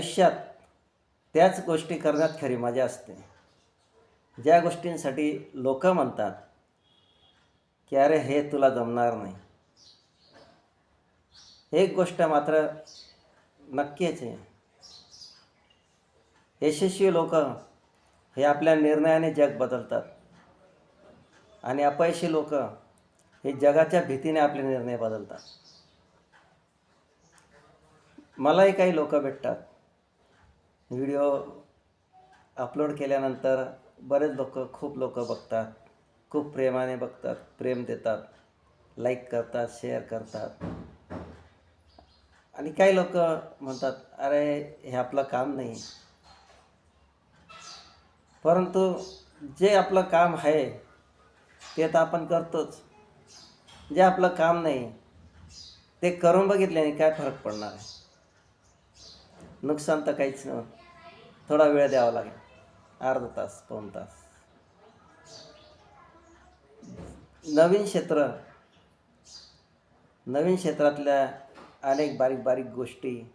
आयुष्यात त्याच गोष्टी करण्यात खरी मजा असते. ज्या गोष्टींसाठी लोक म्हणतात की अरे हे तुला जमणार नाही. एक गोष्ट मात्र नक्कीच आहे. यशस्वी लोक हे आपल्या निर्णयाने जग बदलतात. आणि अपयशी लोक हे जगाच्या भीतीने आपले निर्णय बदलतात. मलाही काही लोक भेटतात. व्हिडिओ अपलोड केल्यानंतर बरेच लोक खूप लोक बघतात. खूप प्रेमाने बघतात प्रेम देतात लाईक करतात शेअर करतात. आणि काही लोक म्हणतात अरे हे आपलं काम नाही. परंतु जे आपलं काम आहे ते तर आपण करतोच. जे आपलं काम नाही ते करून बघितल्याने काय फरक पडणार आहे? नुकसान तर काहीच नव्हतं थोडा वेळ द्यावा लागेल. अर्धा तास पाऊण तास. नवीन क्षेत्र. नवीन क्षेत्रातल्या अनेक बारीक बारीक गोष्टी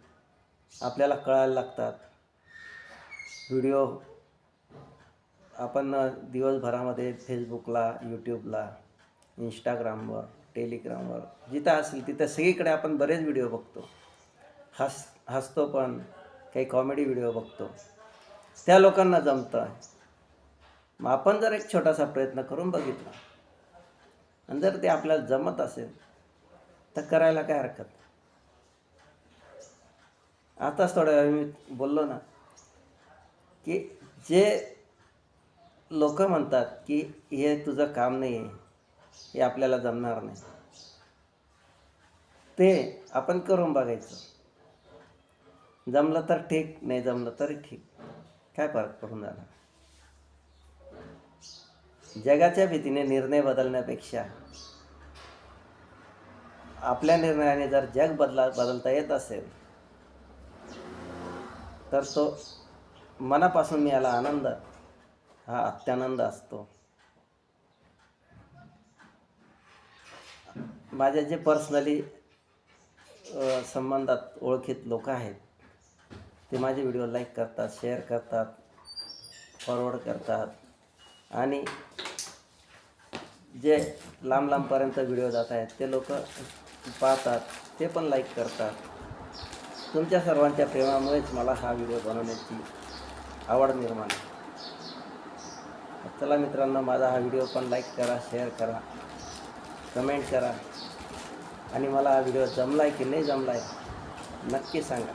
आपल्याला कळायला लागतात. व्हिडिओ आपण दिवसभरामध्ये फेसबुकला यूट्यूबला इंस्टाग्रामवर टेलिग्रामवर जिथं असेल तिथं सगळीकडे आपण बरेच व्हिडिओ बघतो. हस हसतो पण काही कॉमेडी व्हिडिओ बघतो. त्या लोकांना जमतं आहे मग आपण जर एक छोटासा प्रयत्न करून बघितला आणि जर ते आपल्याला जमत असेल तर करायला काय हरकत नाही. आताच थोड्या वेळ मी बोललो ना की जे लोक म्हणतात की हे तुझं काम नाही आहे हे आपल्याला जमणार नाही. ते आपण करून बघायचं. जमलं तर ठीक नाही जमलं तरी ठीक. काय फरक पडून जाणार जगाच्या भीतीने निर्णय बदलण्यापेक्षा आपल्या निर्णयाने जर जग बदला बदलता येत असेल तर तो मनापासून मिळाला आनंद हा अत्यानंद असतो. माझ्या जे पर्सनली संबंधात ओळखीत लोक आहेत ते माझे व्हिडिओ लाईक करतात शेअर करतात फॉरवर्ड करतात. आणि जे लांब लांबपर्यंत व्हिडिओ जात आहेत ते लोक पाहतात ते पण लाईक करतात. तुमच्या सर्वांच्या प्रेमामुळेच मला हा व्हिडिओ बनवण्याची आवड निर्माण आहे. चला मित्रांनो माझा हा व्हिडिओ पण लाईक करा शेअर करा कमेंट करा. आणि मला हा व्हिडिओ जमला आहे की नाही जमला आहे नक्की सांगा.